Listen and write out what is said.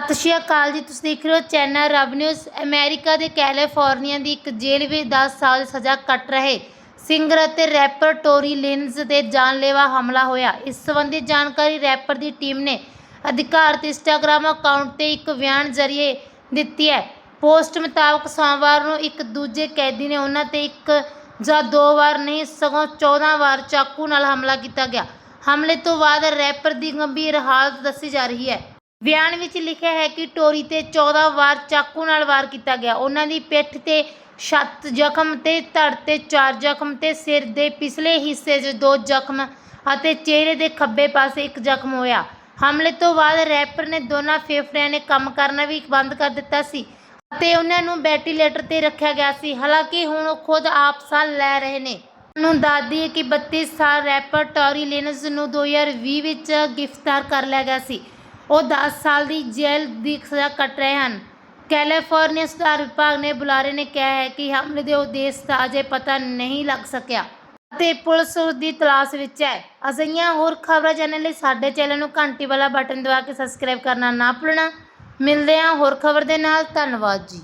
ਸਤਿ ਸ਼੍ਰੀ ਅਕਾਲ ਜੀ, ਤੁਸੀਂ ਦੇਖ ਰਹੇ ਹੋ ਚੈਨਲ ਰਬ ਨਿਊਜ਼। ਅਮਰੀਕਾ ਦੇ ਕੈਲੀਫੋਰਨੀਆ ਦੀ ਇੱਕ ਜੇਲ੍ਹ ਵਿੱਚ 10 ਸਾਲ ਸਜ਼ਾ ਕੱਟ ਰਹੇ ਸਿੰਗਰ ਅਤੇ ਰੈਪਰ ਟੋਰੀ ਲਿੰਜ਼ ਤੇ ਜਾਨਲੇਵਾ ਹਮਲਾ ਹੋਇਆ। ਇਸ ਸੰਬੰਧੀ ਜਾਣਕਾਰੀ ਰੈਪਰ ਦੀ ਟੀਮ ਨੇ ਅਧਿਕਾਰਤ ਇੰਸਟਾਗ੍ਰam ਅਕਾਊਂਟ ਤੇ ਇੱਕ ਬਿਆਨ ਜ਼ਰੀਏ ਦਿੱਤੀ ਹੈ। ਪੋਸਟ ਮੁਤਾਬਕ ਸੋਮਵਾਰ ਨੂੰ ਇੱਕ ਦੂਜੇ ਕੈਦੀ ਨੇ ਉਹਨਾਂ ਤੇ ਇੱਕ ਜਾਂ ਦੋ ਵਾਰ ਨਹੀਂ, ਸਗੋਂ 14 ਵਾਰ ਚਾਕੂ ਨਾਲ ਹਮਲਾ ਕੀਤਾ ਗਿਆ। ਹਮਲੇ ਤੋਂ ਬਾਅਦ ਰੈਪਰ ਦੀ ਗੰਭੀਰ ਹਾਲਤ ਦੱਸੀ ਜਾ ਰਹੀ ਹੈ। ਬਿਆਨ ਵਿੱਚ ਲਿਖਿਆ ਹੈ ਕਿ ਟੋਰੀ ਤੇ 14 ਵਾਰ ਚਾਕੂ ਨਾਲ ਵਾਰ ਕੀਤਾ ਗਿਆ। ਉਹਨਾਂ ਦੀ ਪਿੱਠ ਤੇ ਛੱਤ ਜ਼ਖਮ ਤੇ ਧੜ ਤੇ 4 ਜ਼ਖਮ ਤੇ ਸਿਰ ਦੇ ਪਿਛਲੇ ਹਿੱਸੇ 'ਚ 2 ਜ਼ਖਮ ਅਤੇ ਚਿਹਰੇ ਦੇ ਖੱਬੇ ਪਾਸੇ ਇੱਕ ਜ਼ਖਮ ਹੋਇਆ। ਹਮਲੇ ਤੋਂ ਬਾਅਦ ਰੈਪਰ ਨੇ ਦੋਨਾਂ ਫੇਫੜਿਆਂ ਨੇ ਕੰਮ ਕਰਨਾ ਵੀ ਬੰਦ ਕਰ ਦਿੱਤਾ ਸੀ ਅਤੇ ਉਹਨਾਂ ਨੂੰ ਵੈਂਟੀਲੇਟਰ ਤੇ ਰੱਖਿਆ ਗਿਆ ਸੀ। ਹਾਲਾਂਕਿ ਹੁਣ ਉਹ ਖੁਦ ਆਪ ਸਾਹ ਲੈ ਰਹੇ ਨੇ। ਨੂੰ ਦੱਸਦੀ ਹੈ ਕਿ 32 ਸਾਲ ਰੈਪਰ ਟੌਰੀ ਲਿਨਸ ਨੂੰ 2020 ਵਿੱਚ ਗ੍ਰਿਫਤਾਰ ਕਰ ਲਿਆ ਗਿਆ ਸੀ। ਉਹ 10 ਸਾਲ ਦੀ ਜੇਲ੍ਹ ਦੀ ਸਜ਼ਾ ਕੱਟ ਰਹੇ ਹਨ। ਕੈਲੀਫੋਰਨੀਆ ਸੁਧਾਰ ਵਿਭਾਗ ਨੇ ਬੁਲਾਰੇ ਨੇ ਕਿਹਾ ਹੈ ਕਿ ਹਮਲੇ ਦੇ ਉਦੇਸ਼ ਦਾ ਅਜੇ ਪਤਾ ਨਹੀਂ ਲੱਗ ਸਕਿਆ। ਅਤੇ ਪੁਲਿਸ ਉਸ ਦੀ ਤਲਾਸ਼ ਵਿੱਚ ਹੈ। ਅਜਿਹੀਆਂ ਹੋਰ ਖਬਰਾਂ ਜਾਣਨ ਲਈ ਸਾਡੇ ਚੈਨਲ ਨੂੰ ਘੰਟੀ ਵਾਲਾ ਬਟਨ ਦਬਾ ਕੇ ਸਬਸਕ੍ਰਾਈਬ ਕਰਨਾ ਨਾ ਭੁੱਲਣਾ। ਮਿਲਦੇ ਹਾਂ ਹੋਰ ਖਬਰ ਦੇ ਨਾਲ। ਧੰਨਵਾਦ ਜੀ।